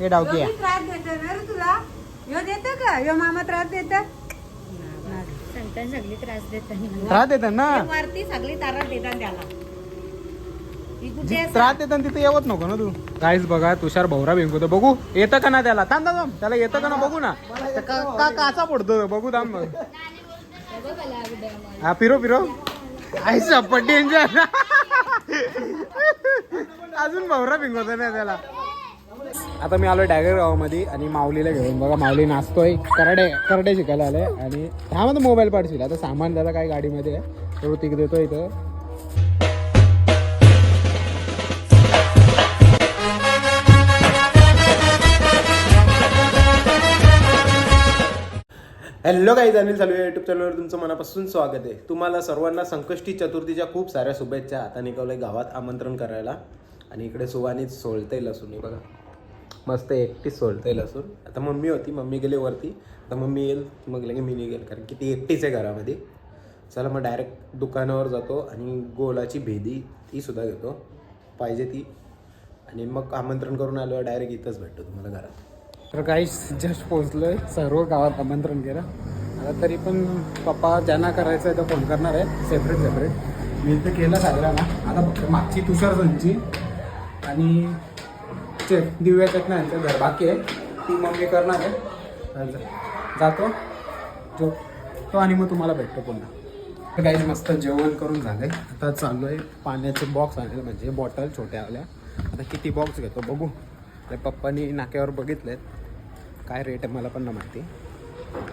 हे डावकी योगी त्रास देतो ना रे तुला? यो देतो का? यो मामा त्रास देतो सांगता सगळी त्रास देतात त्रास देतात ना? वरती सगळी तारा देतात त्याला. कुठे जी आहे? त्रास देतात तिथे येवत नको ना तू. काहीच बघा तुषार भवरा भिंकवतो बघू येतं का ना त्याला? थांब थांब. त्याला येतं का ना बघू ना. का का- काचा पडतो? बघू थांब मग हा फिरो फिरो. आईचा डेंजर अजून भवरा भिंकवतो ना त्याला. आता मी आलो डायगर गावामध्ये आणि माऊलीला घेऊन. बघा माऊली नाचतोय. करडे करडे शिकायला आले आणि हा मोबाईल पाडशील आता सामान त्याला काय गाडीमध्ये आहे तो तिक देतो इथं. हॅलो काही अनिल चालू आहे युट्यूब चॅनलवर तुमचं मनापासून स्वागत आहे. तुम्हाला सर्वांना संकष्टी चतुर्थीच्या खूप साऱ्या शुभेच्छा. आता निघावलंय गावात आमंत्रण करायला. आणि इकडे सुवानीच सोलते लसूण. बघा. मस्त एकटीच सोलते लसूण. आता मम्मी होती मम्मी गेली वरती. आता मम्मी येईल मग लगे मी निघेल कारण की ती एकटीच आहे घरामध्ये. चला मग डायरेक्ट दुकानावर जातो आणि गोलाची भेदी ती सुद्धा घेतो. पाहिजे ती. आणि मग आमंत्रण करून आलो डायरेक्ट इथंच भेटतो तुम्हाला घरात. तर काही जस्ट पोहोचलोय. सर्व गावात आमंत्रण केलं. आता तरी पण पप्पा ज्यांना करायचं आहे तो फोन करणार आहे सेपरेट सेपरेट मी तर केलं सगळ्यांना आता मागची तुषार संची. आणि ते दिव्या नाही घर. बाकी आहे ती मम्मी करणार आहे. जातो. जो तो आणि मग तुम्हाला भेटतो पुन्हा. तर काही मस्त जेवण करून झालं आहे आता चालू आहे पाण्याचे बॉक्स आणले म्हणजे बॉटल छोट्या आल्या आता किती बॉक्स घेतो बघू. ते पप्पानी नाक्यावर बघितलेत. काय रेट आहे मला पण ना माहिती.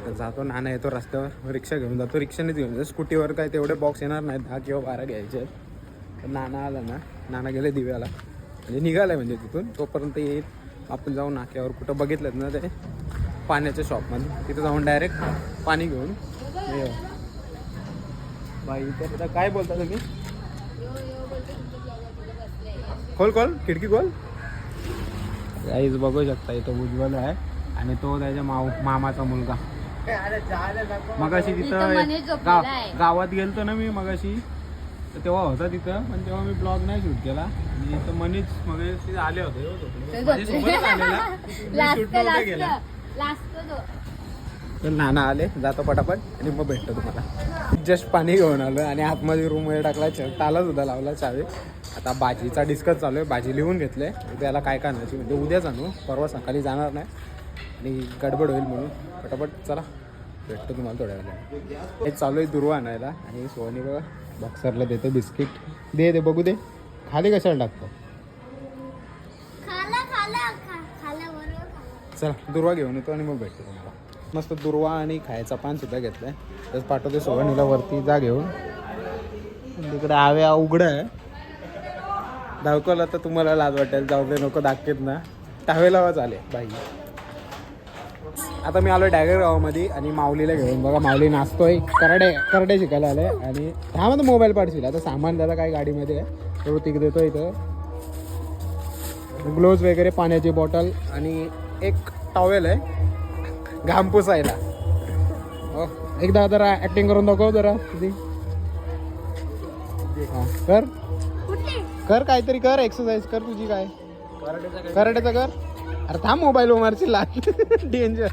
तर जातो नाना येतो रस्त्यावर. रिक्षा घेऊन जातो. रिक्षानेच घेऊन जातो. स्कूटीवर काय तेवढे बॉक्स येणार नाहीत. दहा किंवा बारा घ्यायचे आहेत. तर नाना आला ना. नाना गेले दिव्याला. म्हणजे निघालाय म्हणजे तिथून. तोपर्यंत येईल. आपण जाऊ नाक्यावर कुठं बघितलं ना ते पाण्याच्या शॉपमध्ये तिथं जाऊन डायरेक्ट पाणी घेऊन बाई तर काय बोलता तुम्ही? खोल खोल. खिडकी खोल. काहीच बघू शकता इथं उज्ज्वल आहे. आणि तो त्याच्या माव मामाचा मुलगा. मगाशी तिथं. गावात गेलतो ना मी मगाशी. तर तेव्हा होता तिथं पण तेव्हा मी ब्लॉग नाही शूट केला. आणि इथं मनीष मग आले होते हो झोपले. माझ्यासोबतच आलेला. मी लास्ट shoot नव्हता केला. तर नाना आले जातो पटापट आणि मग भेटतो तुम्हाला. जस्ट पाणी घेऊन आलो आणि आतमध्ये रूममध्ये टाकला च- ताला सुद्धा लावला चावे. आता भाजीचा डिस्कस चालू आहे. भाजी लिहून घेतले. उद्याला काय काय आणायची म्हणजे उद्याच आणू परवा सकाळी जाणार नाही. आणि गडबड होईल म्हणून. पटापट चला. भेटतो तुम्हाला थोड्या वेळा हे चालू आहे दुर्वा आणायला. आणि सोनी बघा. बॉक्सरला देतो बिस्किट. दे दे बघू दे. खाली कशाला टाकतो? खाला खाला खाला बरोबर चला दुर्वा घेऊन येतो आणि मग भेटतो तुम्हाला. मस्त दुर्वा आणि खायचा पान सुद्धा घेतलाय. तसं पाठवते सोहनीला वरती जा घेऊन. तिकडे आव्या उघड आहे. दाखवला तर तुम्हाला लाज वाटेल जाऊ दे नको दाखवेत ना. टावेला चालेल बाई. आता मी आलो डायगर गावामध्ये आणि माऊलीला घेऊन. बघा माऊली नाचतोय. करडे करडे शिकायला आले. आणि हा मग मोबाईल पाडशील आता सामान त्याला काय गाडीमध्ये आहे तो तिक देतो इथं. ग्लोव्ज वगैरे पाण्याची बॉटल आणि एक टॉवेल आहे. घाम पुसायला. हो, एकदा जरा ऍक्टिंग करून दाखव जरा. तुझी कर. कर काहीतरी कर. एक्सरसाइज कर तुझी काय? कराटेचं कर. अरे थांब मोबाईल मारची लाग डेंजर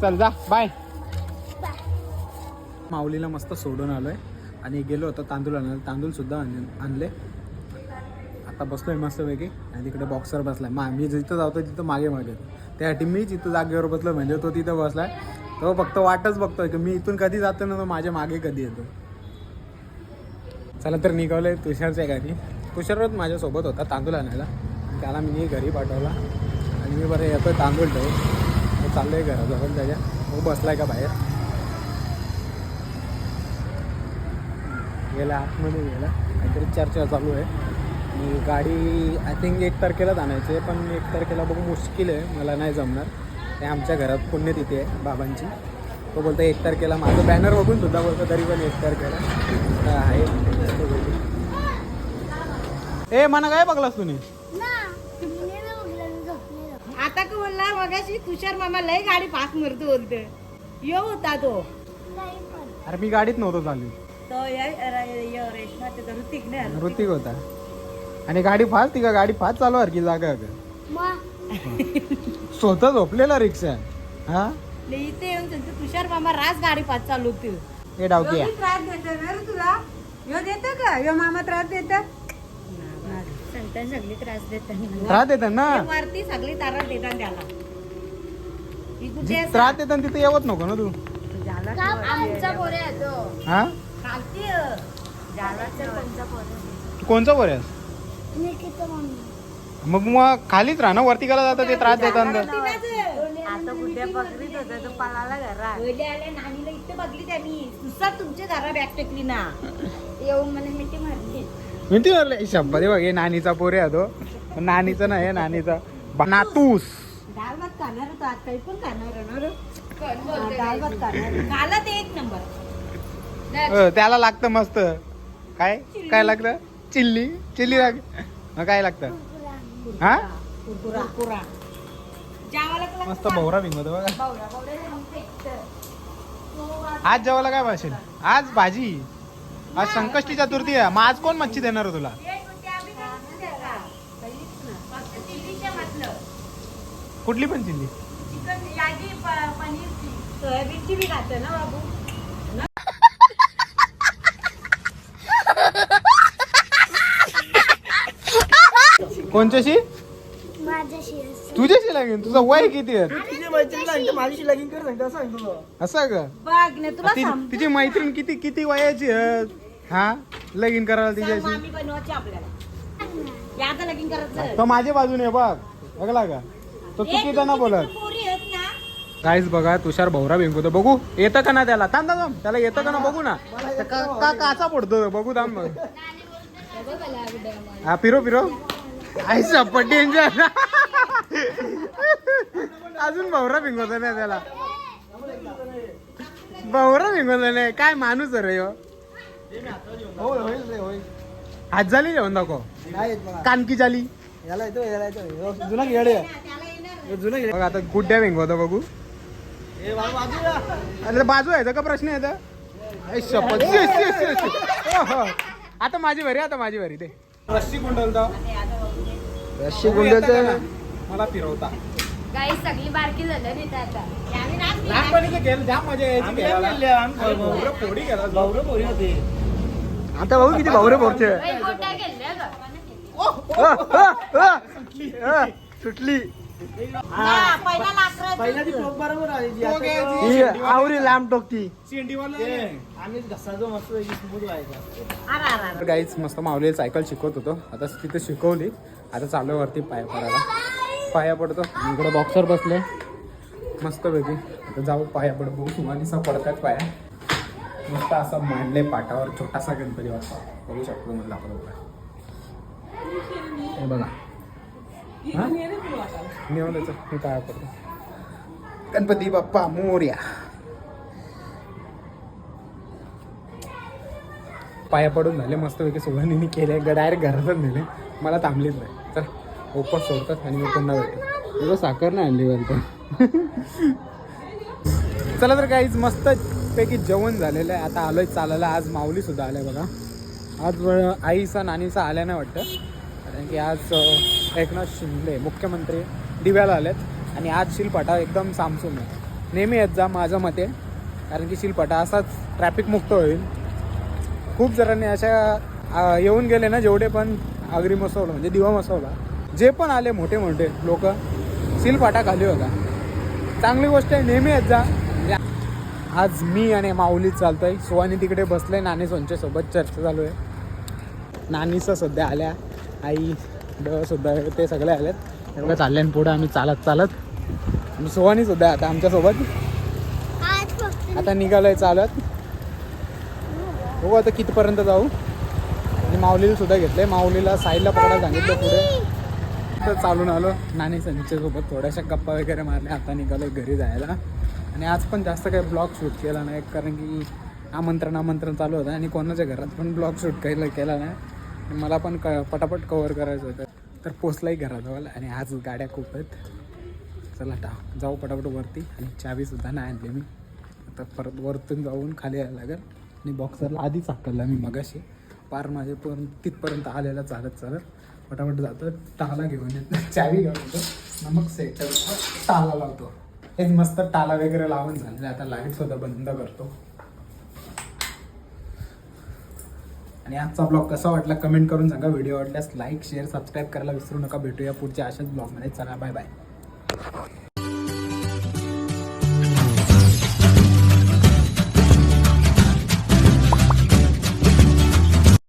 चल जा बाय माऊलीला मस्त सोडून आलोय. आणि गेलो होतो तांदूळ आणायला. तांदूळ सुद्धा आणले. आता बसलोय मस्त पैकी आणि तिकडे बॉक्सर बसलाय. मा मी जिथं जातो तिथं मागे मागे. त्यासाठी मी जिथं जागेवर बसलो म्हणजे तो तिथं बसलाय. तो फक्त वाटच बघतोय की मी इथून कधी जातो ना तो माझ्या मागे कधी येतो. चला तर निघालोय. तुषारच्या गाडी. तुषारच माझ्यासोबत होता तांदूळ आणायला. त्याला मी घरी पाठवला. आणि मी बरं येतोय तांदूळ ठेवून तो चाललोय घराजवळ त्याच्या. तो बसलाय का बाहेर? गेला आतमध्ये गेला. काहीतरी चर्चा चालू आहे. मी गाडी आय थिंक एक तारखेलाच आणायची आहे पण एक तारखेला बघू मुश्किल आहे. मला नाही जमणार. ते आमच्या घरात पुण्य तिथे आहे बाबांची. तो बोलतो एक तारखेला माझं बॅनर बघून सुद्धा बोलतो तरी पण एक तारखेला. आहे. ए मना काय बघलास तुम्ही आता का बोलला मगाशी तुषार मामा लय गाडी फास्ट मरतो बोलते यो होता तो. अरे मी गाडीत नव्हतो चालू तो या- रे- यो रेशमा ते ऋतिक ने ऋतिक होता. आणि गाडी फास्ट ती का गाडी फास्ट चालू की जागा स्वतः झोपलेला रिक्षा. हा? ले इथे येऊन त्यांचं तुषार मामा रास गाडी पाच चालवते हे डावकी. त्रास देतो ना तुला? यो देतो का? यो मामा त्रास देतात सगळी त्रास देतात. त्रास देतात ना? वरती सगळी तारा देतात त्याला. असं- त्रास देतात तिथे येवत नको ना तू. झाला का आमचा पोरे येतो हा. खालती कोणचा तू आहेस? मग मग खालीच राहा ना वरती गेला जातं ते त्रास देतात ना. आता कुठे बकरीत होता? तो पळाला घरात. पहिले आले नानीला इथे बघली त्यांनी. तुमच्या घरा बॅग टेकली ना. येऊन मला मिठी मारली. म्हणते म्हणलं शब्द बघ हे नानीचा पोरे आहे तो. पण नानीचा नाही हे नानीचा. बा- नातूस. डाळ भात खाणार होतो आज काही पण खाणार आहे ना रे? हा, डाळ भात खाणार खाला ते एक नंबर. अ, त्याला लागतं मस्त. काय? काय लागतं? चिल्ली. चिल्ली लाग मग काय लागतं? हा? कुरकुरा. कुरकुरा. जेवायला तुला मस्त भवरा भिंगवतो बघा. बावरा बावरा झाली ते. आज जेवायला काय भाषेल आज भाजी. आज संकष्टी चतुर्थी आहे. मग आज कोण मच्छी देणार आहे तुला? कुठली पण चिल्ली. सोयाबीनची बी खाते ना बाबू कोणच्याशी? माझ्याशी. तुझ्याशी लागेल तुझं वय किती आहे? असं का? बघ ना तुला ती- सांगतो तिची मैत्रीण किती किती वयाची आहे? हा? लगीन करायला तिच्याशी? मामी बनवायची आपल्याला. या आता लगीन करायचं तो माझ्या बाजूने आहे बघ. बघला का? तो ए, चुकीचा ना तुम्ही बोलत. तिथे पोरी आहेत ना. काहीच बघा तुषार भवरा भिंकवतो बघू. येतं का ना त्याला? थांब थांब. त्याला येतं का ना बघू ना? का का- काचा पडतो बघू थांब मग हा फिरो फिरो. आई सप्पट डेंजर अजून भवरा भिंकवतो ना त्याला. भवरा भिंकवतो नाही. काय माणूस आहे रे ह्यो. हात झाली जेवण दाखव. कानकी झाली. त्याला येणार बघ आता गुड्ड्या भिंकवतो बघू. अरे बाजू आहे का प्रश्न आहे शपथ. शी. ओहो. आता माझी भरी आता माझी भरी ते रस्सी गुंडलता. रस्सी गुंडलता. मला फिरवता. सगळी बारकी झालं नाही आता. लहानपणीचं खेळ जाम मजा यायची. पोडी गेला आता भाऊ किती मोठा गेल्या का सुटली. आवरी लांब टोकती. गाईच मस्त माऊली सायकल शिकवत होतो. आता तिथे शिकवली. आता चालू वरती पाया पडायला. पाया पडतो. इकडे बॉक्सर बसले. मस्त पैकी आता जाऊ पाया पड. बघू सुमानीसा पडतात पाया. मस्त असा मांडले पाटावर छोटासा गणपती वाटतो बघू शकतो म्हणलं आपण. हे बघा. हा? मी पाया पडतो गणपती बाप्पा मोर्या. पाया पडून झाले मस्तपैकी सुगंधीने केले डायरेक्ट घरातच नेले. मला थांबलीच नाही. चल ओपन सोडतात आणि मी पुन्हा भेटतो. तुला साखर नाही आणली वरती चला तर काहीच मस्त पैकी जेवण झालेलं आहे. आता आलोय चालायला. आज माऊली सुद्धा आलाय बघा. आज आईचा नानीचा आल्या नाही वाटतं. कारण की आज एकनाथ शिंदे मुख्यमंत्री दिव्याला आलेत. आणि आज शिलपाटा एकदम सामसूम आहे. नेहमी येत जा माझं मते. कारण की शिलपाटा असाच ट्रॅफिक मुक्त होईल. खूप जणांनी अशा येऊन गेले ना जेवढे पण आगरी मसवला म्हणजे दिवा मसवला. जे पण आले मोठे मोठे लोक शिलपाटा खाली होता. चांगली गोष्ट आहे नेहमी येत जा. आज मी आणि माऊली आहे सुवानी तिकडे बसले नानी सोबत चर्चा चालू आहे. नानीचं सध्या आल्या आई ड सुद्धा ते सगळे आलेत. एवढं चालले आणि पुढे आम्ही चालत चालत. आणि सुवानी सुद्धा आता आमच्यासोबत. आता फक्त आता चालत. बघू आता कितीपर्यंत जाऊ. आणि माऊलीला सुद्धा घेतलंय. माऊलीला साईडला पकडायला सांगितलं पुढे. तर चालून आलो. नानी सोबत थोड्याशा गप्पा वगैरे मारल्या. आता निघालोय घरी जायला. आणि आज पण जास्त काही ब्लॉग शूट केला नाही कारण की आमंत्रण आमंत्रण चालू होतं आणि कोणाच्या घरात पण ब्लॉग शूट केला केला नाही. आणि मला पण क पटापट कवर करायचं होतं. तर पोचलाही घराजवळ आणि आज गाड्या खूप आहेत. चला टा जाऊ पटापट वरती आणि चावीसुद्धा नाही आणली मी. आता परत वरतून जाऊन खाली यायला लागेल. आणि बॉक्सरला आधीच हाकलला मी मगाशी. पार माझे पण तिथपर्यंत आलेला चालत चालत. पटापट जातो टाला घेऊन येतो. चावी घेऊन येतो. मग मग सेट टाला लावतो. हेच मस्त टाला वगैरे लावून झाले आता लाइट सुद्धा बंद करतो. आणि आजचा ब्लॉग कसा वाटला कमेंट करून सांगा. व्हिडिओ वाटल्यास लाईक शेअर सबस्क्राईब करायला विसरू नका. भेटूया पुढच्या अशाच ब्लॉगमध्ये चला बाय बाय